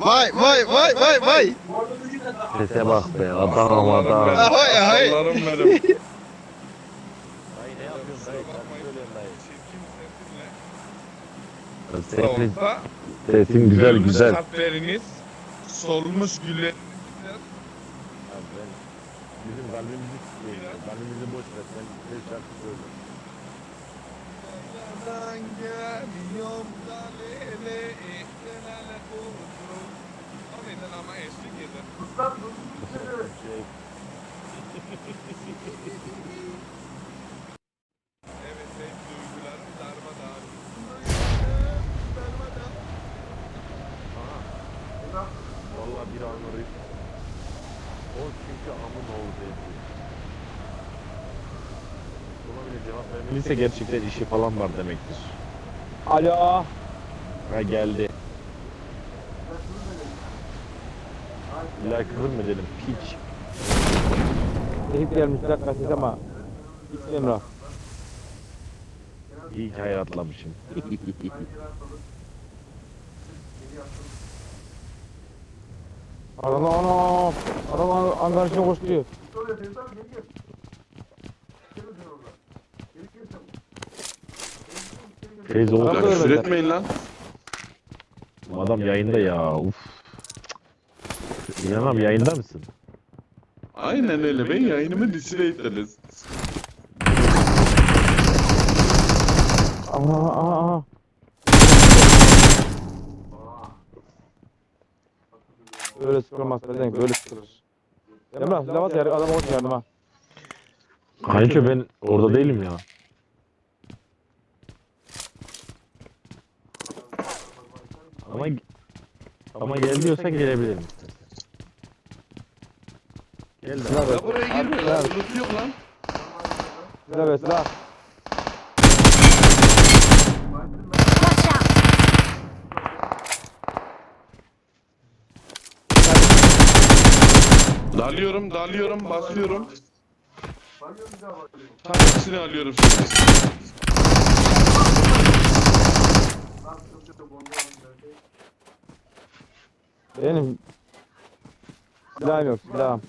Vay vay vay vay vay. Sese bak be adam adam. Ahoy ahoy. Allah'ım benim. Sesin, sesin güzel güzel. Kalpleriniz solmuş güller. Bizim kalbimizi sıkıyorum. Kalbimizi boş ver. Sen bir şarkı söyle. Nereden geliyorum da lele ihtilale kurdum. Neden ama eşlik eder. Şey, Evet benim duygularım darmadağın. Valla bir anları. O çünkü amın oğlu dedi. Buna bile cevap vermeliyse gerçekten işi falan var demektir. Alo. Ha geldi. İlla küfür mü edelim? Piç. Tehit gelmişler kaçacağız ama hiç Emrah. İyi ki hayatlamışım. Adam ana adam Ankara içine koşturuyor. Teyze oldu. da Küfür öyle. etmeyin lan. Adam yayında ya. Uf. İnanam yayında mısın? Aynen öyle. Ben yayınımı disile ettiniz. Aha aha aha. Öyle sıkılmaz neden böyle sıkılır. Emrah silah at ya adama koş yardıma. Kanka ben orada değilim ya. Ama ama gel diyorsan gelebilirim. Gel ver. Ya buraya girme lan. Loot yok lan. Silah ver silah. Watch out! Dalıyorum, dalıyorum, basıyorum. Tam hepsini alıyorum şimdi. Benim silahım yok silahım.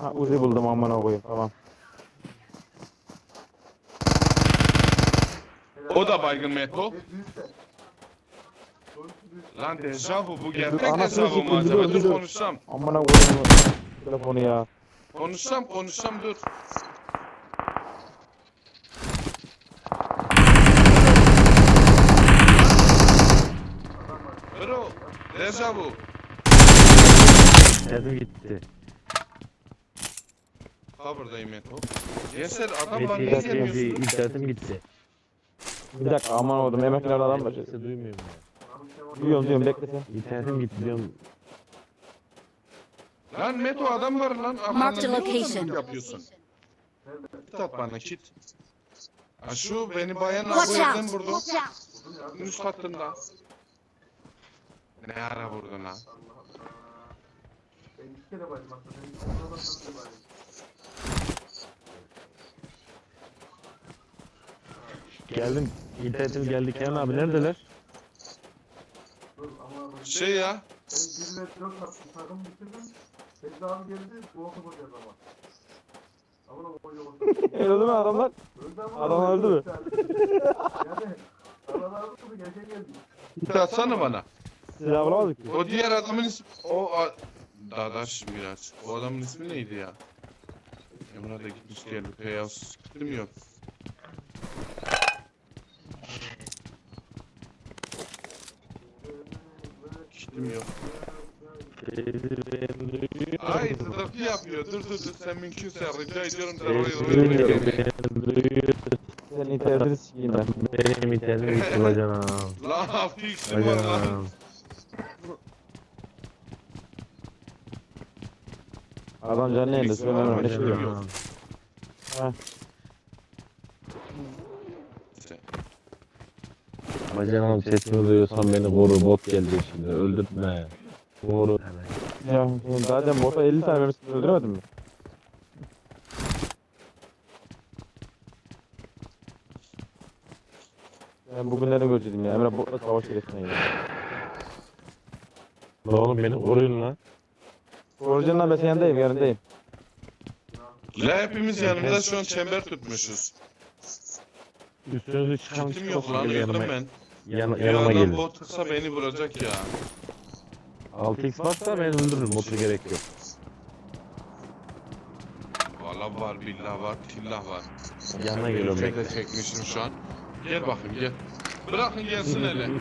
Ha uzi buldum amına koyayım tamam. O da baygın meto. Lan dejavu bu gerçek Anasını dejavu mu sikeyim, acaba? dur, Dur dur. konuşsam. Amına koyayım telefonu ya. Konuşsam konuşsam dur. Bro, dejavu. Dedim gitti. Cover'dayım meto. Yeser Gitti, niye gitti, gelmiyorsun? internetim gitti. Bir dakika aman oğlum emeklilerde adam var. Sesi duymuyorum ya. Duyuyorum duyuyorum bekle sen. İnternetim gitti diyorum. Lan Meto adam var lan. Marked a Arkanda ne location. odamlık yapıyorsun? Kit at bana kit. Ha şu beni bayan Watch yerden out! out! Üst hattında. Ne ara vurdun lan? Geldim. İnternetim geldi Kenan abi neredeler? Şey ya. Öldü mü adamlar? Adam öldü mü? Kit atsana bana. Silah bulamadık ki. O diğer adamın ismi... O... a- Dadaş biraz. O adamın ismi neydi ya? Emrah da gitmiş geldi. Beyaz. Gitti mi yok? Mi yok? Ay zıdırtı yapıyor. Dur dur dur sen mümkünse rica ediyorum. Sen internetini sikeyim ben. Benim internetim gitti bacanam. La fiksim var lan. Bacanam. Adam canlı yayında söylemem ne şey diyor. Bacanam. Bacanam sesimi duyuyorsan beni koru bot geldi şimdi öldürtme. Koru. Ya zaten bota 50 tane vermişsin öldüremedin mi? Ben bugünlerini göreceğim ya. Emre bu savaş gerisine gidiyor. La oğlum beni koruyun lan. Koruyacağım lan ben senin yanındayım yanındayım. La hepimiz yanımızda şu an çember tutmuşuz. Üstünüzü çıkan Kitim yok lan öldüm yanıma, ben. Yana, Bir yanıma adam gelin. bot kısa beni vuracak ya. 6x varsa ben öldürürüm. Motor gerek yok. Valla var billah var tillah var. Yanına geliyorum ülke de bekle. çekmişim şu an. Gel bakayım gel. Bırakın gelsin hele.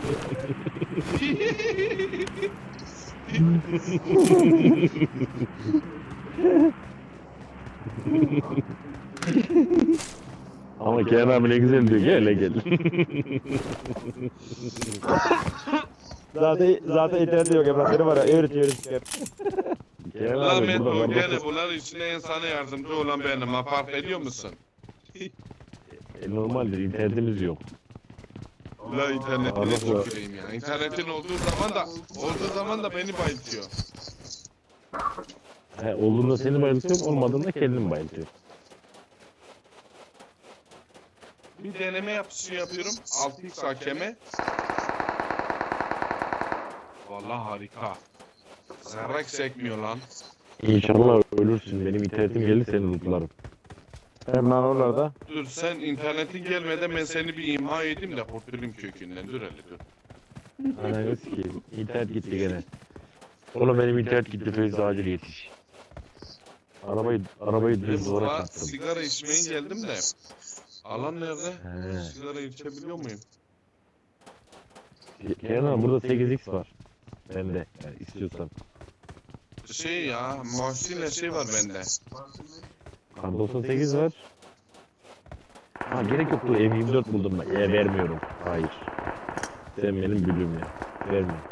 Ama Kenan abi ne güzel diyor. Gel gel. Zaten zaten internette yok. Seni var ya öğretiyor öğretiyor. Kenan Lan abi Meto burada gene ben bunlar içinde en sana yardımcı olan benim. Ha fark ediyor musun? E, normaldir internetimiz yok. La internetine Allah tüküreyim ya. İnternetin olduğu zaman da olduğu zaman da beni bayıltıyor. He, olduğunda seni bayıltıyorum olmadığında kendimi bayıltıyorum. Bir deneme yapışı yapıyorum. 6x hakeme. Vallahi harika. Zerrek sekmiyor lan. İnşallah ölürsün. Benim internetim gelir seni unutlarım. Emre oralarda. Dur sen internetin gelmeden ben seni bir imha edeyim de kurtulayım kökünden. Dur hele dur. Ananı sikeyim. İnternet gitti gene. Oğlum benim internet gitti Feyzi acil yetiş. Arabayı arabayı düz olarak attım. sigara içmeye geldim de. Alan nerede? He. Sigara içebiliyor muyum? Kenan burada 8x var. Bende yani istiyorsan. Şey ya, Muhsin'le şey var bende. Kar 98 var. Ha gerek yoktu M24 buldum ben. E vermiyorum. Hayır. Sen benim gülüm ya. Vermiyorum.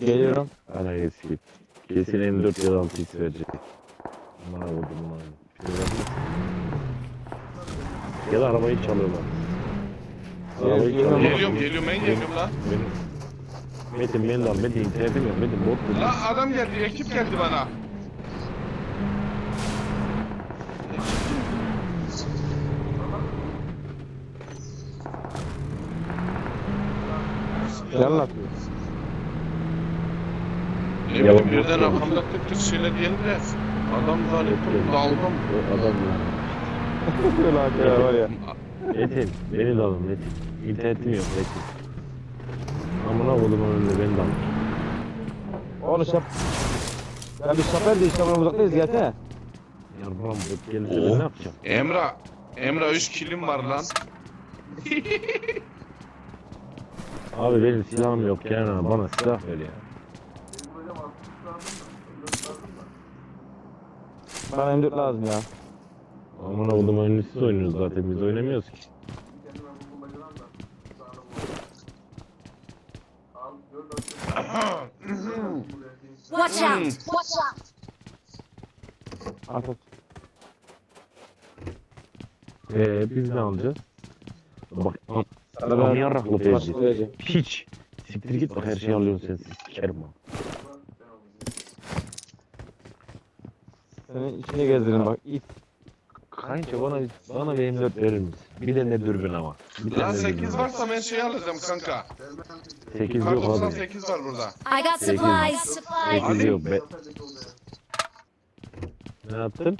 Geliyorum. Ana eski. Kesin M4 ya da 6x verecek. Bana vurdu buna. Şöyle yapmasın. Ya da arabayı çalıyorlar. Arabayı çalıyorlar. Geliyorum, geliyorum, ben geliyorum lan. Metin beni de al. Metin internetim yok. Metin bot buldum. La adam geldi, ekip geldi bana. Yanına atıyor. Ne bileyim birden arkamda tık tık şeyler geldi de. Adam zannettim daldım. O Adam ya. Böyle hakikaten var ya. Metin beni de alın Metin. İnternetim yok Metin. Amına oğlum önünde beni de alın. Oğlum şap. Ya biz şaper de İstanbul'a uzaktayız gelsene. Yarram bot gelirse ben ne yapacağım? Emra, Emra 3 kilim var lan. Abi benim silahım yok abi bana silah ver ya. Bana M4 lazım ya. Amına oğlum önünü siz oynuyoruz zaten biz oynamıyoruz ki. Watch out! Watch out! At. Eee biz ne alacağız? Bak am- Sana am yarraklı Fevzi. Başlayacağım. Piç. Siktir git bak her şeyi alıyorsun sen sikerim ha. Seni içine gezdirin bak. İt. Kanka bana bana bir M4 verir misin? Bir de ne dürbün ama. Bir Lan de 8 dürbün. varsa ben şey alacağım kanka. 8 Kar yok abi. 98 var burada. I got supplies! Supplies! 8 yok be. Ne yaptın?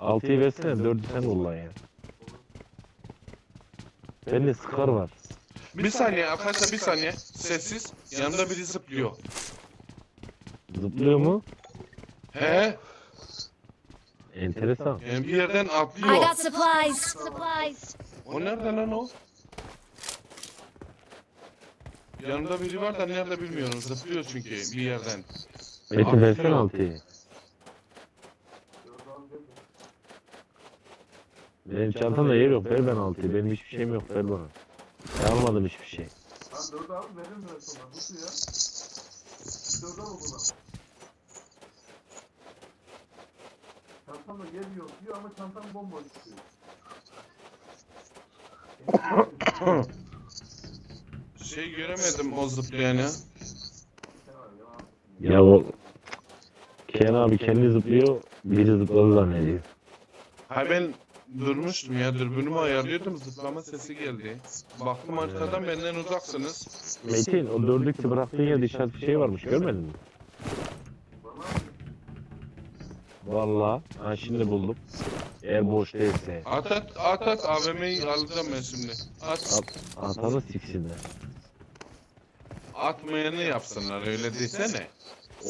6'yı versene 4'ü sen kullan ya. Bende sıkar var. Bir saniye arkadaşlar bir saniye. Sessiz. Yanında biri zıplıyor. Zıplıyor mu? He? Enteresan. Yani bir yerden I atlıyor. got supplies! Supplies! O nerede lan o? Yanında biri var da nerede bilmiyorum. Zıplıyor çünkü bir yerden. Metin versene 6'yı. Benim çantamda yer yok. Ver ben 6'yı. Benim hiçbir şeyim yok. Ver bana. Ben almadım hiçbir şey. Watch Çantamda yer yok diyor ama çantam bomboş diyor. Şey göremedim o zıplayanı. Ya o... Kenan abi kendi zıplıyor, biri zıpladı zannediyor. Ha ben durmuştum ya dürbünümü ayarlıyordum zıplama sesi geldi. Baktım haritadan benden uzaksınız. Metin o dördükçe bıraktığın yerde işaret bir şey varmış görmedin mi? Vallahi ha şimdi buldum. Eğer boş değilse. At at at at AVM'yi alacağım ben şimdi. At. Atanı siksinler. Atmayanı yapsınlar öyle desene.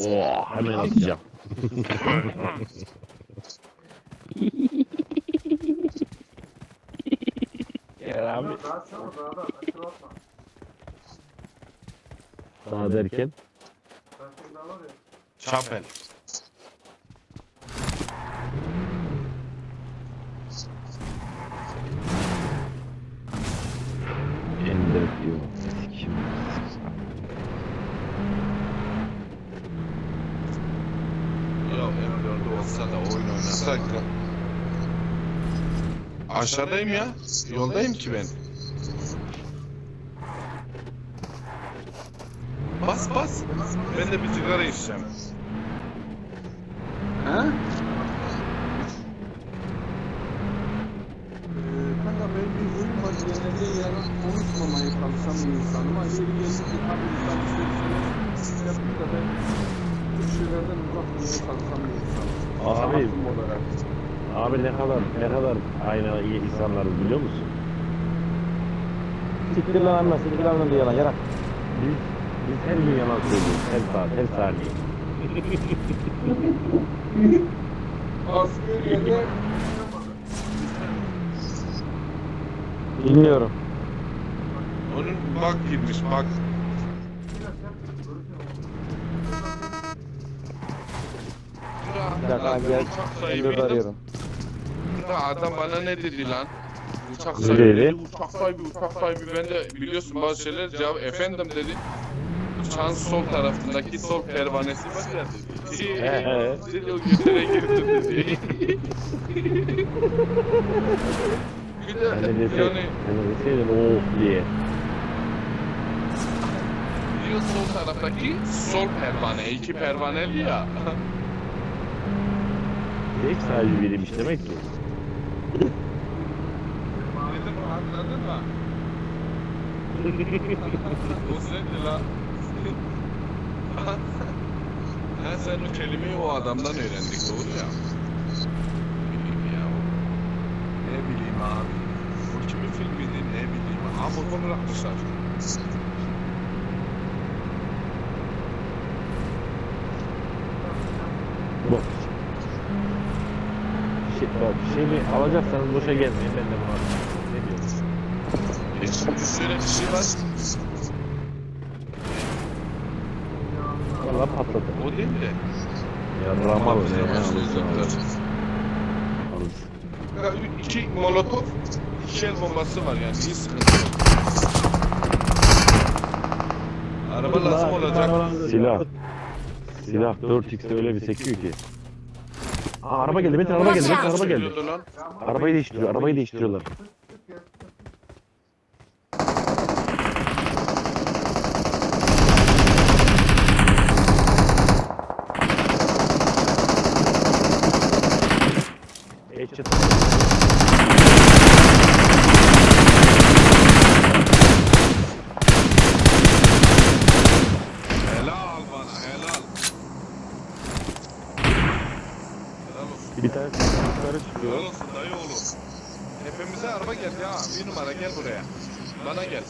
Oo hemen atacağım. Gel abi. Daha derken. Çapel. Ender diyor. Sikim. Ya M4'ü olsa da ya. Aşağıdayım ya. Yoldayım ki ben. Bas bas. Ben de bir sigara içeceğim. Ha? Kanka ben bir oyun var genelde yalan konuşmamaya çalışan bir insanım ama yeri gelince tabii insan ister istemez yapıp da ben bu şeylerden uzak durmaya çalışan bir insanım. Abi. Sanatım olarak. Abi ne kadar ne kadar aynı iyi insanlarız biliyor musun? Siktir lan anla siktir lan diye yalan yarak. Biz biz her gün yalan söylüyoruz. Her saat, her saniye. Askeriyede Bilmiyorum. Onun bak girmiş bak. Bir dakika gel. Uçak M4 sahibiydim. arıyorum. Ya adam bana ne dedi lan? Uçak Ne sahibi dedi? dedi, uçak sahibi, uçak sahibi. Ben de biliyorsun bazı şeyler cevap efendim dedi. Uçağın sol tarafındaki sol pervanesi var ya dedi. He, he. Dedi o götere girdi dedi. Bir de Sen de deseydin, yani sen de deseydin oh diye. biliyor sol taraftaki sol pervane, iki pervaneli ya. Zevk sahibi biriymiş demek ki. Dedim anladın mı? O senin la. ha sen o kelimeyi o adamdan öğrendik doğru ya. Bileyim ya. Ne bileyim abi. Bu kimin filmiydi ne bileyim. Ha motor bırakmışlar. Bak. Şey, bak şeyi alacaksanız boşa gelmeyin ben de bunu alacağım. Ne diyorsun? E şimdi şöyle bir şey var. Valla patladı. O değil de. Ya ramalı Bize ne başlıyor alırsa zaten. alırsın. Ya, İki molotof, iki el bombası var yani iyi sıkıntı yok. Araba lazım olacak. Silah. Silah 4x öyle bir sekiyor ki. Aa, araba geldi Metin araba geldi Metin araba geldi. Arabayı değiştiriyor arabayı değiştiriyorlar. Bana gel.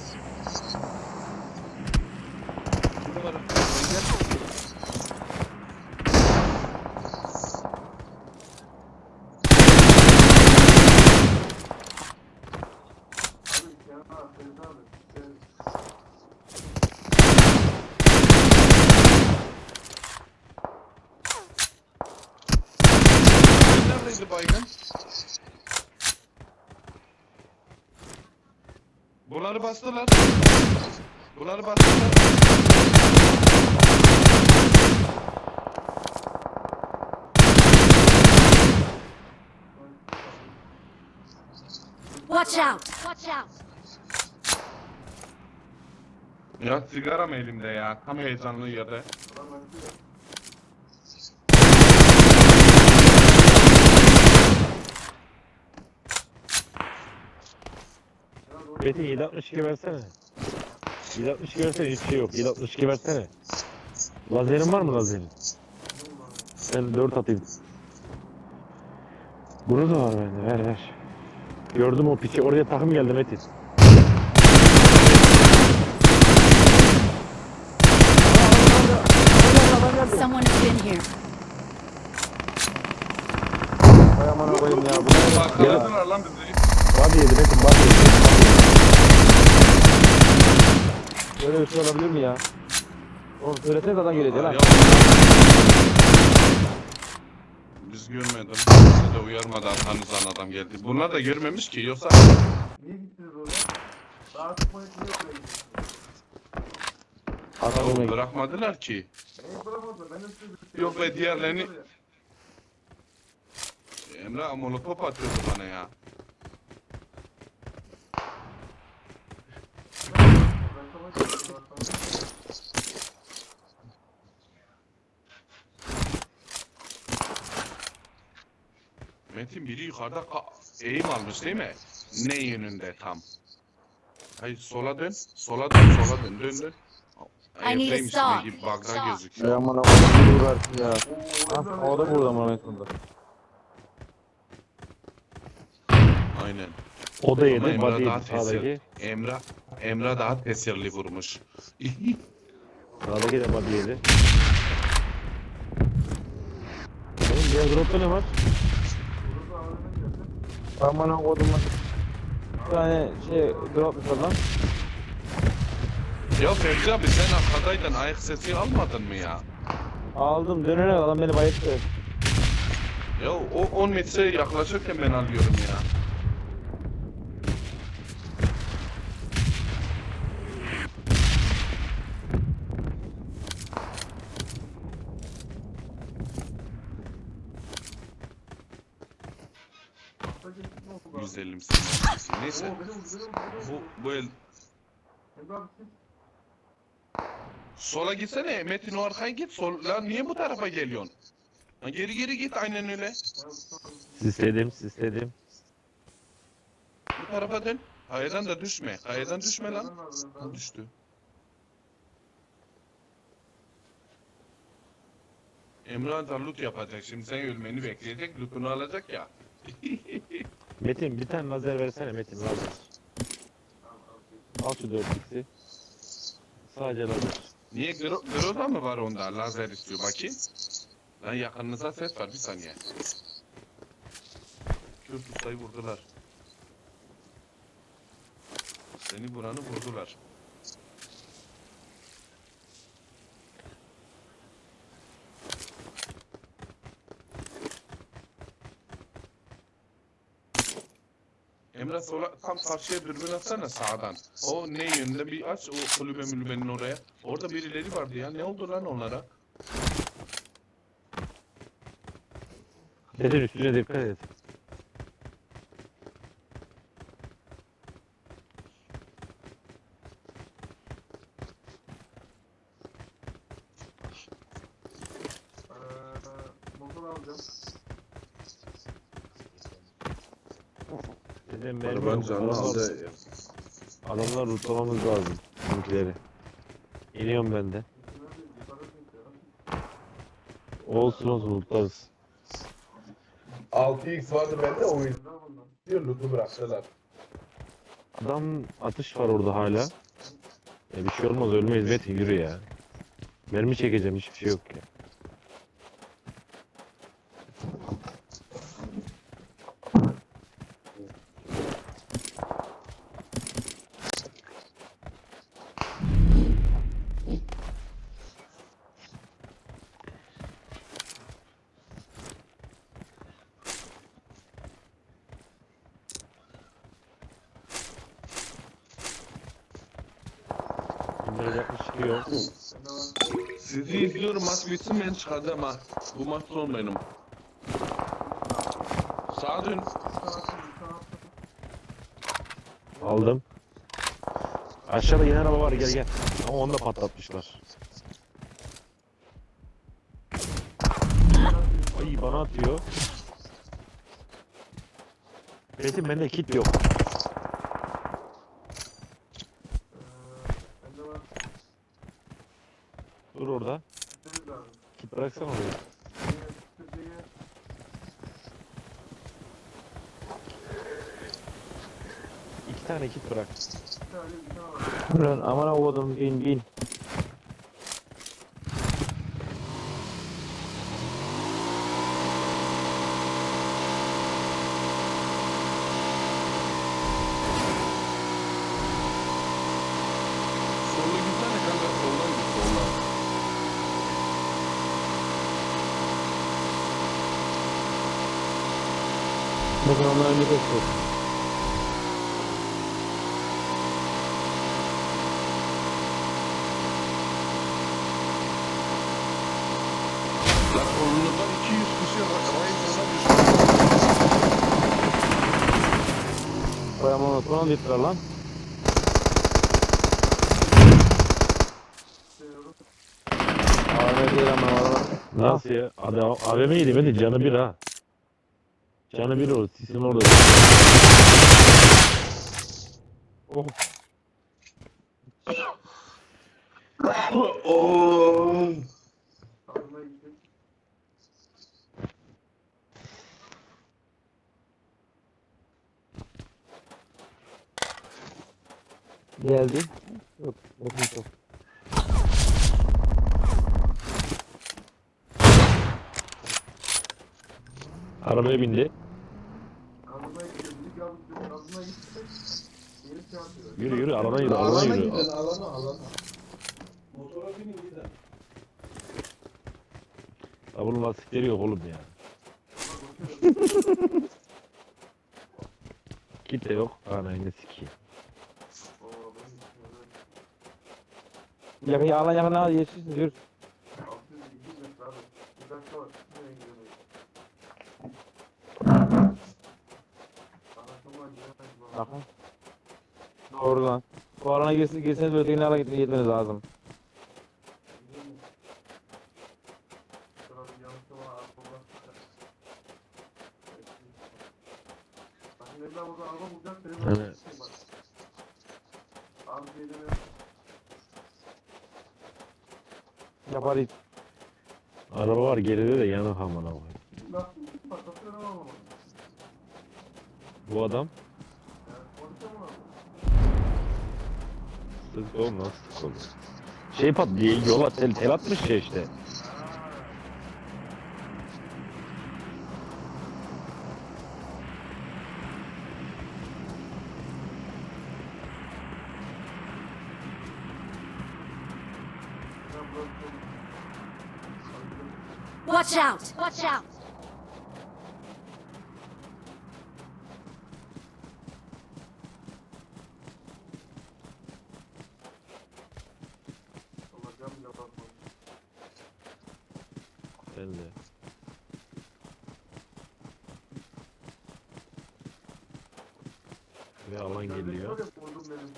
Bunları bastılar. Bunları bastılar. Watch out! Watch out! Ya sigara mı elimde ya? Tam heyecanlı yerde. Ulan ben bir- Metin 762 versene. 762 versene hiçbir şey yok. 762 versene. Lazerin var mı lazerin? Ben 4 atayım. Bunu da var bende ver ver. Gördüm o piçi oraya takım geldi Metin. Someone has been here. Vay amına koyayım ya. Bu Parçaladılar lan bizi. Body yedi Metin body yedi. Böyle bir şey olabilir mi ya? Oğlum söylesene adam geliyor lan. Ya. Biz görmedim. Bize de uyarmadı arkanızdan adam geldi. Bunlar da görmemiş ki yoksa Niye gittiniz oraya? Daha gittiniz? Adamı bırakmadılar ki. Şey Yok be, diğerlerini-. Emre molotop atıyordu bana ya. Ben sana gittim, ben sana gittim. Metin biri yukarıda ka- eğim almış değil mi? Ne yönünde tam? Hayır sola dön. Sola dön. Sola dön. Dön dön. I need a Evdeymiş stop. ne gibi. Vay gözüküyor. amına koyayım. Bir versin ya. Orada o da burada koyayım. Aynen. O da yedi body sağdaki. tesir. Emre, daha tesirli vurmuş. Sağdaki de body yedi. Oğlum diğer dropta ne var? Koydum lan. Bir tane şey drop lan. ya Fevzi abi sen arkadaydın ayak sesi almadın mı ya? Aldım dönene adam beni bayılttı. Ya o 10 metre yaklaşırken ben alıyorum ya. Hasta geçtik mi oldu lan? Güzelim senin. Neyse. Oo, benim, benim, benim. Bu, bu el sola gitsene Metin o arkaya git. Sol, lan niye bu tarafa geliyorsun? Lan geri geri git aynen öyle. Sisledim sisledim. Bu tarafa dön. Kayadan da düşme. Kayadan düşme lan. Ha, düştü. Emrah da loot yapacak. Şimdi sen ölmeni bekleyecek. Loot'unu alacak ya. Metin bir tane lazer versene Metin lazer. Al şu 4x'i. Sadece lazer. Niye? Gro Groza mı var onda? Lazer istiyor. Bakayım. Lan yakınınıza ses var. Bir saniye. Kürt ustayı vurdular. Seni vuranı vurdular. Emre sola tam karşıya dürbün atsana sağdan. O ne yönde bir aç o kulübe mülübenin oraya. Orada birileri vardı ya. Ne oldu lan onlara? Metin üstüne dikkat et. Eee, motor alacağım. Dedim yok. Adamlar, adamlar lootlamamız lazım. Bizimkileri. İniyorum ben de. Olsun olsun lootlarız. 6x vardı bende o yüzden loot'u bıraktılar. Adam atış var orada hala. E bir şey olmaz ölmeyiz Metin yürü ya. Mermi çekeceğim hiçbir şey yok ya. İndirecekmiş şey. Sizi izliyorum maç bitsin ben çıkacağım ha. Bu maç son benim. Sağa dön. Aldım. Aşağıda yine araba var gel gel. Ama onu da patlatmışlar. Ay bana atıyor. Metin bende kit yok. Dur orada. Gitmemiz lazım. Git bıraksana oraya. Şeye, Türkiye'ye İki tane kit bırak. Lan aman avladım bin bin. Sollu gitsene kanka soldan git soldan. Bakın onların önünü kesiyor. Lan solundan 200 kişi rayın sana düştü. Koyamam unutma litre lan. Ağır değil ama valla. Nasıl ya? Hadi AVM yedi canı bir ha. Canı bir o sisin orada. Oh. Sağına Geldi. Yok. Bakın çok. Arabaya bindi. Yürü yürü alana yürü alana Alana yürü. gidin alana alana. Motora binin gidin. Ha bunun lastikleri yok oğlum ya. Kit de yok. Anayını sikeyim. Oo, ben gittim. Yakın alan yakına yetişsin yürü. 600 metre abi. Bir dakika var. Nereye gidemeyiz? Anasını var. gidemeyiz bu arada. Bakın. Doğru lan. Bu alana girsin, girseniz alana gitmeniz gitmeniz lazım. Gidemeyiz. Şurada bir yanlışlık var. Arkamda. Bakın evler burada araba bulacak. Benim Evet. şey var. Abi gelin. Yaparız. Araba var geride de yanık amına koyayım. Nasıl? Patlatıyor ama ama. Bu adam sık oğlum nasıl sık? Şey pat diye yola tel, tel atmış ya işte. Watch out! Watch out! Allah cam bile bakmam. Ben de. Ve alan geliyor. Şöyle vurdum benim.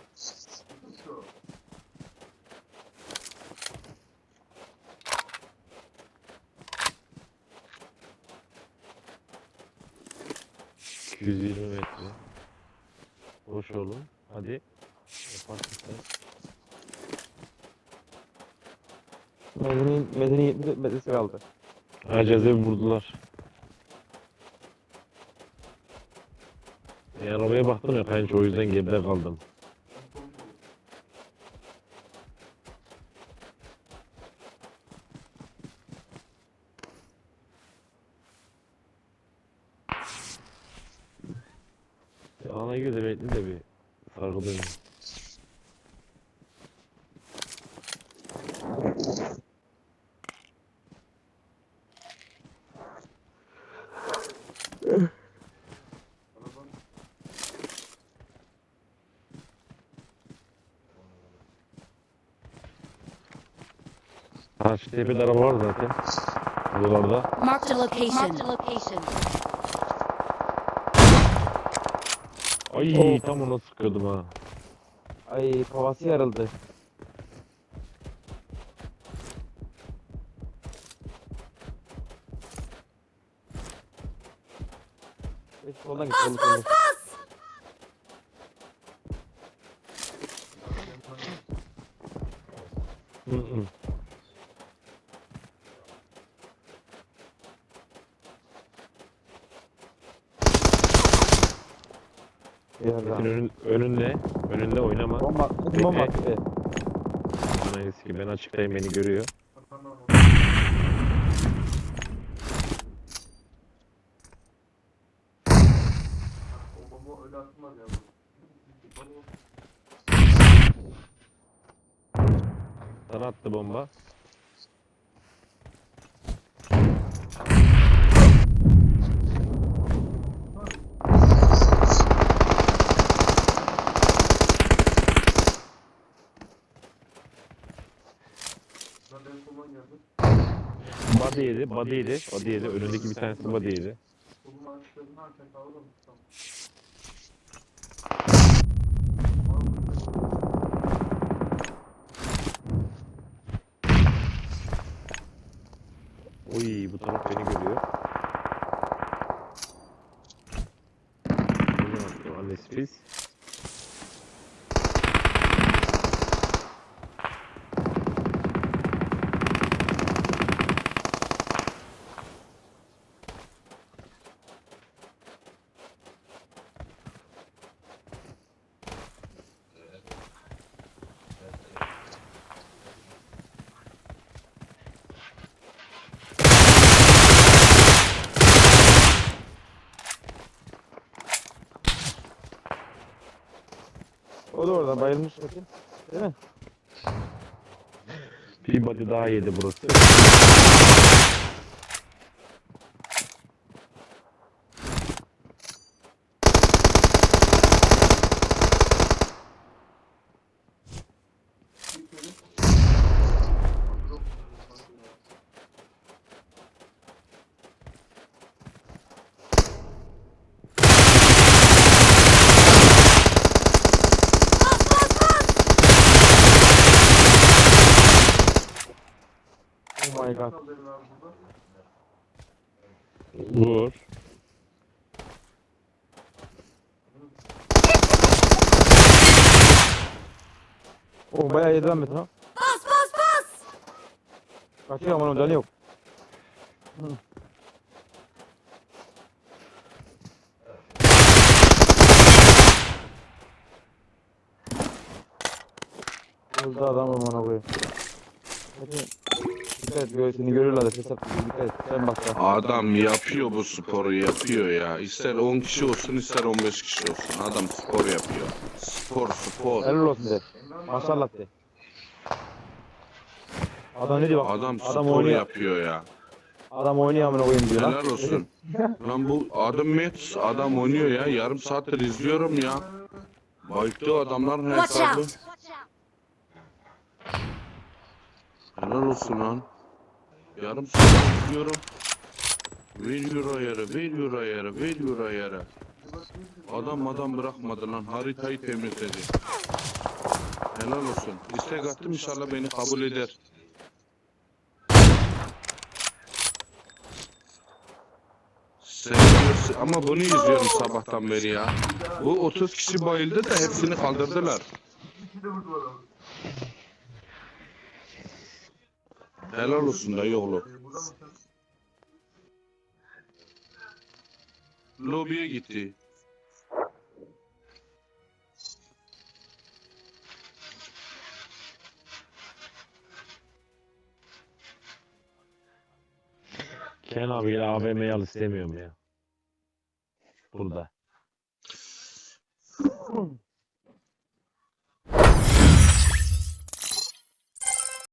Şu. Hı. 220 metre. Boş oğlum. Hadi. Yaparsın sen. Medeni, medeni 70 metresi kaldı. Cezaevi vurdular. E, arabaya baktım ya kayınço o yüzden geride kaldım. E, ana gibi de bekle de bir sargı dönüyor. Araban. Ha şu tepede araba var zaten. Buralarda. Marked a location. Marked a location. Ay tam ona sıkıyordum ha. Ay kafası yarıldı. Geç soldan git soldan soldan. Hı hı. Metin Yerden. önün, önünde. Önünde oynama. Bomba. Metin bomba. Bekle. Evet. Anayız ki ben açıktayım beni görüyor. Sana attı bomba. Zaten soldan geldi. Body yedi, body yedi, body yedi. Önündeki bir tanesi body yedi. Uy bu taraf beni görüyor. Ulan, orada bayılmış Metin. Değil mi? Bir body daha yedi burası. Vur. Oh bayağı yedi lan Metin ha. Bas, bas, bas! Kaçıyor ama onun canı yok. Öldü adam aman koyayım. Metin. Dikkat et göğsünü görürler de ses at. Dikkat et. Sen bak sen. Adam yapıyor bu sporu yapıyor ya. İster 10 kişi olsun ister 15 kişi olsun. Adam spor yapıyor. Spor spor. Helal olsun de. Maşallah de. Adam ne diyor bak. Adam Adam spor oynuyor. yapıyor ya. Adam oynuyor amına koyayım diyor lan. Helal olsun. Lan bu adam Mets adam oynuyor ya. Yarım saattir izliyorum ya. Bayıktı adamların hesabı. Helal olsun lan. Yarım saat izliyorum. Veriyor ayarı, veriyor ayarı, veriyor ayarı. Adam adam bırakmadı lan. Haritayı temizledi. Helal olsun. İstek attım inşallah beni kabul eder. Seviyorsun ama bunu izliyorum sabahtan beri ya. Bu 30 kişi bayıldı da hepsini kaldırdılar. İki de vurdu adamı. Helal olsun dayı oğlu. Lobiye gitti. Ken abiyle AVM'yi al istemiyorum ya. Burada.